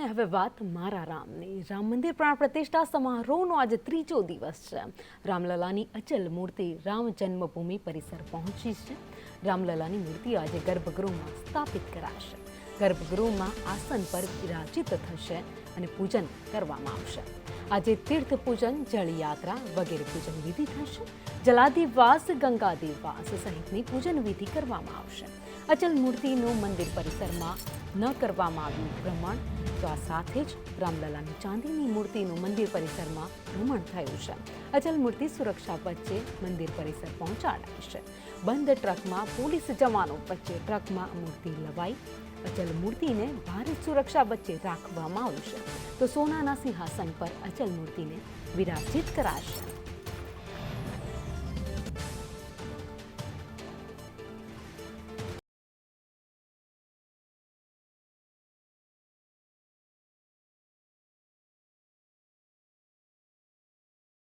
અને હવે વાત મારા રામની. રામ મંદિર પ્રાણ પ્રતિષ્ઠા સમારોહનો આજે ત્રીજો દિવસ છે. રામલલાની અચલ મૂર્તિ રામ જન્મભૂમિ પરિસર પહોંચી છે. રામલલાની મૂર્તિ આજે ગર્ભગૃહમાં સ્થાપિત કરાશે. ગર્ભગૃહમાં આસન પર વિરાજિત થશે અને પૂજન કરવામાં આવશે. આજે તીર્થ પૂજન, જળયાત્રા વગેરે પૂજન વિધિ થશે. જલાધિવાસ ગંગાધિવાસ સહિતની પૂજન વિધિ કરવામાં આવશે. અચલ મૂર્તિનું મંદિર પરિસરમાં ન કરવામાં આવ્યું ભ્રમણ તો આ સાથે જ રામલલાની ચાંદીની મૂર્તિનું મંદિર પરિસરમાં ભ્રમણ થયું છે. અચલ મૂર્તિ સુરક્ષા વચ્ચે મંદિર પરિસર પહોંચાડાઈ છે. બંધ ટ્રકમાં પોલીસ જવાનો વચ્ચે ટ્રકમાં મૂર્તિ લવાઈ, અચલ મૂર્તિને ભારે સુરક્ષા વચ્ચે રાખવામાં આવશે તો સોનાના સિંહાસન પર અચલ મૂર્તિને વિરાજિત કરાશે.